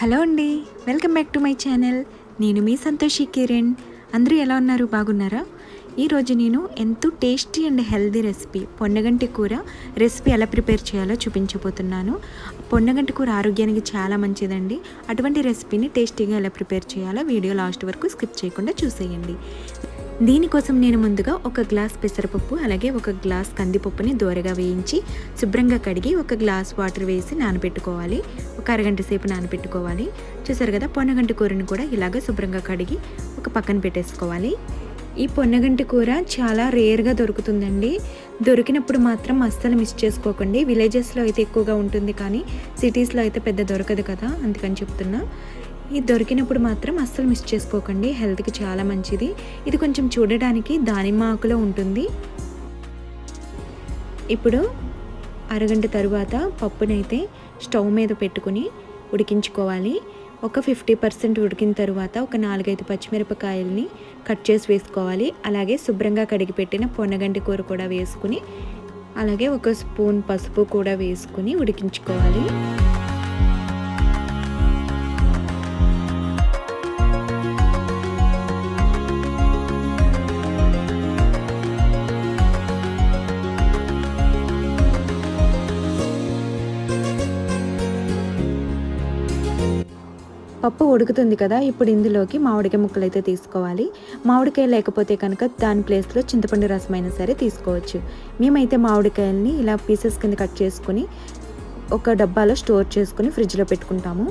Hello అండి welcome back to my channel. నేను మీ సంతోషి కిరణ్. అందరూ ఎలా ఉన్నారు? బాగున్నారా? ఈరోజు నేను ఎంతో టేస్టీ అండ్ హెల్దీ రెసిపీ పొన్నగంటి కూర రెసిపీ ఎలా ప్రిపేర్ చేయాలో చూపించబోతున్నాను. పొన్నగంటి కూర ఆరోగ్యానికి చాలా మంచిదండి. అటువంటి రెసిపీని టేస్టీగా ఎలా ప్రిపేర్ చేయాలో వీడియో లాస్ట్ వరకు స్కిప్ చేయకుండా చూసేయండి. దీనికోసం నేను ముందుగా ఒక గ్లాస్ పెసరపప్పు అలాగే ఒక గ్లాస్ కందిపప్పుని దోరగా వేయించి శుభ్రంగా కడిగి ఒక గ్లాస్ వాటర్ వేసి నానబెట్టుకోవాలి. ఒక అరగంట సేపు నానబెట్టుకోవాలి. చూసారు కదా పొన్నగంటి కూరని కూడా ఇలాగ శుభ్రంగా కడిగి ఒక పక్కన పెట్టేసుకోవాలి. ఈ పొన్నగంటి కూర చాలా రేర్గా దొరుకుతుందండి. దొరికినప్పుడు మాత్రం అస్సలు మిస్ చేసుకోకండి. విలేజెస్లో అయితే ఎక్కువగా ఉంటుంది కానీ సిటీస్లో అయితే పెద్ద దొరకదు కదా అందుకని చెప్తున్నా. ఇది దొరికినప్పుడు మాత్రం అస్సలు మిస్ చేసుకోకండి. హెల్త్కి చాలా మంచిది. ఇది కొంచెం చూడడానికి దానిమ్మ ఆకులో ఉంటుంది. ఇప్పుడు అరగంట తరువాత పప్పునైతే స్టవ్ మీద పెట్టుకుని ఉడికించుకోవాలి. ఒక ఫిఫ్టీ పర్సెంట్ ఉడికిన తర్వాత ఒక నాలుగైదు పచ్చిమిరపకాయల్ని కట్ చేసి వేసుకోవాలి. అలాగే శుభ్రంగా కడిగి పెట్టిన పొన్నగంటి కూర కూడా వేసుకుని అలాగే ఒక స్పూన్ పసుపు కూడా వేసుకుని ఉడికించుకోవాలి. పప్పు ఉడుకుతుంది కదా ఇప్పుడు ఇందులోకి మామిడికాయ ముక్కలు అయితే తీసుకోవాలి. మామిడికాయ లేకపోతే కనుక దాని ప్లేస్లో చింతపండు రసం అయినా సరే తీసుకోవచ్చు. మేమైతే మామిడికాయల్ని ఇలా పీసెస్ కింద కట్ చేసుకుని ఒక డబ్బాలో స్టోర్ చేసుకుని ఫ్రిడ్జ్లో పెట్టుకుంటాము.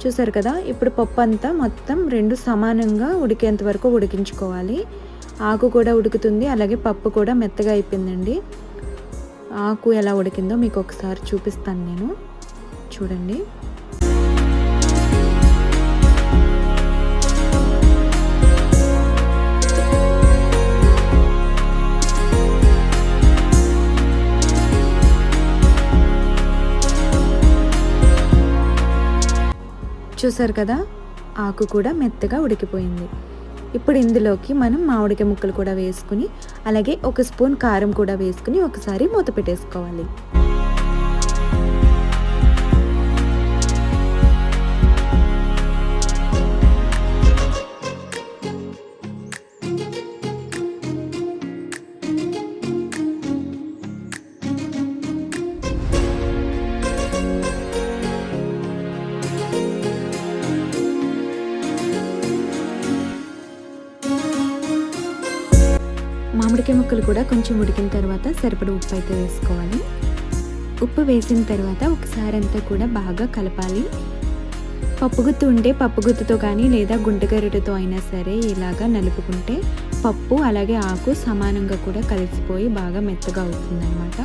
చూసారు కదా ఇప్పుడు పప్పు అంతా మొత్తం రెండు సమానంగా ఉడికేంత వరకు ఉడికించుకోవాలి. ఆకు కూడా ఉడుకుతుంది అలాగే పప్పు కూడా మెత్తగా అయిపోయిందండి. ఆకు ఎలా ఉడికిందో మీకు ఒకసారి చూపిస్తాను నేను. చూడండి. చూసారు కదా? ఆకు కూడా మెత్తగా ఉడికిపోయింది. ఇప్పుడు ఇందులోకి మనం మామిడికాయ ముక్కలు కూడా వేసుకుని అలాగే ఒక స్పూన్ కారం కూడా వేసుకుని ఒకసారి మూత పెట్టేసుకోవాలి. మామిడికాయ ముక్కలు కూడా కొంచెం ఉడికిన తర్వాత సరిపడ ఉప్పు అయితే వేసుకోవాలి. ఉప్పు వేసిన తర్వాత ఒకసారి అంతా కూడా బాగా కలపాలి. పప్పుగుత్తు ఉంటే పప్పుగుత్తుతో కానీ లేదా గుంటగరిటతో అయినా సరే ఇలాగా నలుపుకుంటే పప్పు అలాగే ఆకు సమానంగా కూడా కలిసిపోయి బాగా మెత్తగా అవుతుందన్నమాట.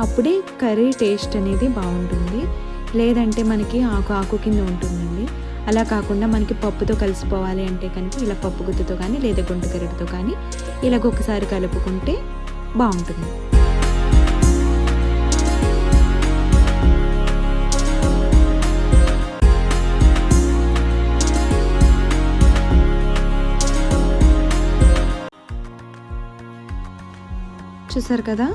అప్పుడే కర్రీ టేస్ట్ అనేది బాగుంటుంది. లేదంటే మనకి ఆకు ఆకు కింద ఉంటుంది అలా కాకుండా మనకి పప్పుతో కలిసిపోవాలి అంటే కనుక ఇలా పప్పు గుత్తుతో కానీ లేదా గుంటకరటితో కానీ ఇలాగ ఒకసారి కలుపుకుంటే బాగుంటుంది. చూసారు కదా?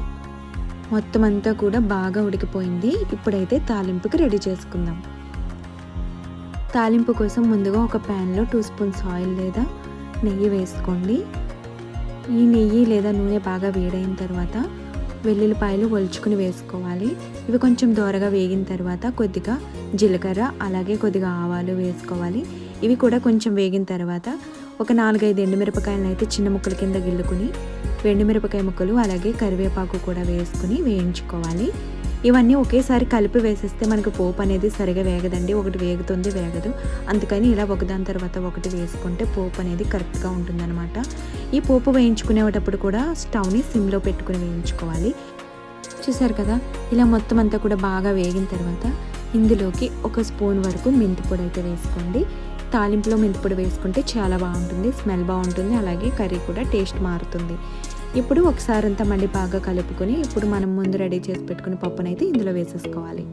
మొత్తం అంతా కూడా బాగా ఉడికిపోయింది. ఇప్పుడైతే తాలింపుకి రెడీ చేసుకుందాం. తాలింపు కోసం ముందుగా ఒక ప్యాన్లో టూ స్పూన్స్ ఆయిల్ లేదా నెయ్యి వేసుకోండి. ఈ నెయ్యి లేదా నూనె బాగా వేడైన తర్వాత వెల్లుల్లిపాయలు ఒలుచుకుని వేసుకోవాలి. ఇవి కొంచెం దోరగా వేగిన తర్వాత కొద్దిగా జీలకర్ర అలాగే కొద్దిగా ఆవాలు వేసుకోవాలి. ఇవి కూడా కొంచెం వేగిన తర్వాత ఒక నాలుగైదు ఎండుమిరపకాయలను అయితే చిన్న ముక్కల కింద గిల్లుకుని ఎండుమిరపకాయ ముక్కలు అలాగే కరివేపాకు కూడా వేసుకుని వేయించుకోవాలి. ఇవన్నీ ఒకేసారి కలిపి వేసేస్తే మనకు పోపు అనేది సరిగా వేగదండి. ఒకటి వేగుతుంది వేగదు. అందుకని ఇలా ఒకదాని తర్వాత ఒకటి వేసుకుంటే పోపు అనేది కరెక్ట్గా ఉంటుందన్నమాట. ఈ పోపు వేయించుకునేటప్పుడు కూడా స్టవ్ని సిమ్లో పెట్టుకుని వేయించుకోవాలి. చూసారు కదా ఇలా మొత్తం అంతా కూడా బాగా వేగిన తర్వాత ఇందులోకి ఒక స్పూన్ వరకు మెంతిపొడి అయితే వేసుకోండి. తాలింపులో మెంతిపొడి వేసుకుంటే చాలా బాగుంటుంది స్మెల్ బాగుంటుంది అలాగే కర్రీ కూడా టేస్ట్ మారుతుంది. ఇప్పుడు ఒకసారి అంతా మళ్ళీ బాగా కలుపుకొని ఇప్పుడు మనం ముందు రెడీ చేసి పెట్టుకుని పప్పునైతే ఇందులో వేసేసుకోవాలి.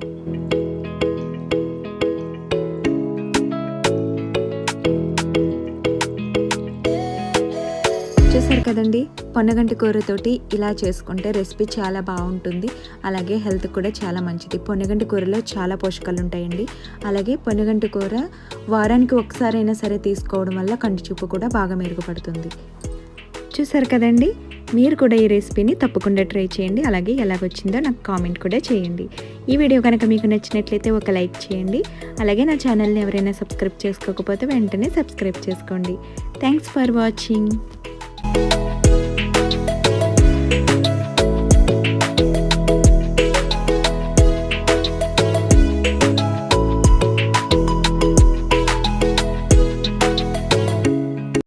చూసారు చూసారు కదండి? పొన్నగంటి కూరతోటి ఇలా చేసుకుంటే రెసిపీ చాలా బాగుంటుంది. అలాగే హెల్త్ కూడా చాలా మంచిది. పొన్నగంటి కూరలో చాలా పోషకాలు ఉంటాయండి. అలాగే పొన్నగంటి కూర వారానికి ఒకసారైనా సరే తీసుకోవడం వల్ల కంటి చూపు కూడా బాగా మెరుగుపడుతుంది. చూసారు కదండి? మీరు కూడా ఈ రెసిపీని తప్పకుండా ట్రై చేయండి. అలాగే ఎలాగొచ్చిందో నాకు కామెంట్ కూడా చేయండి. ఈ వీడియో కనుక మీకు నచ్చినట్లయితే ఒక లైక్ చేయండి. అలాగే నా ఛానల్ని ఎవరైనా సబ్స్క్రైబ్ చేసుకోకపోతే వెంటనే సబ్స్క్రైబ్ చేసుకోండి. Thanks for watching.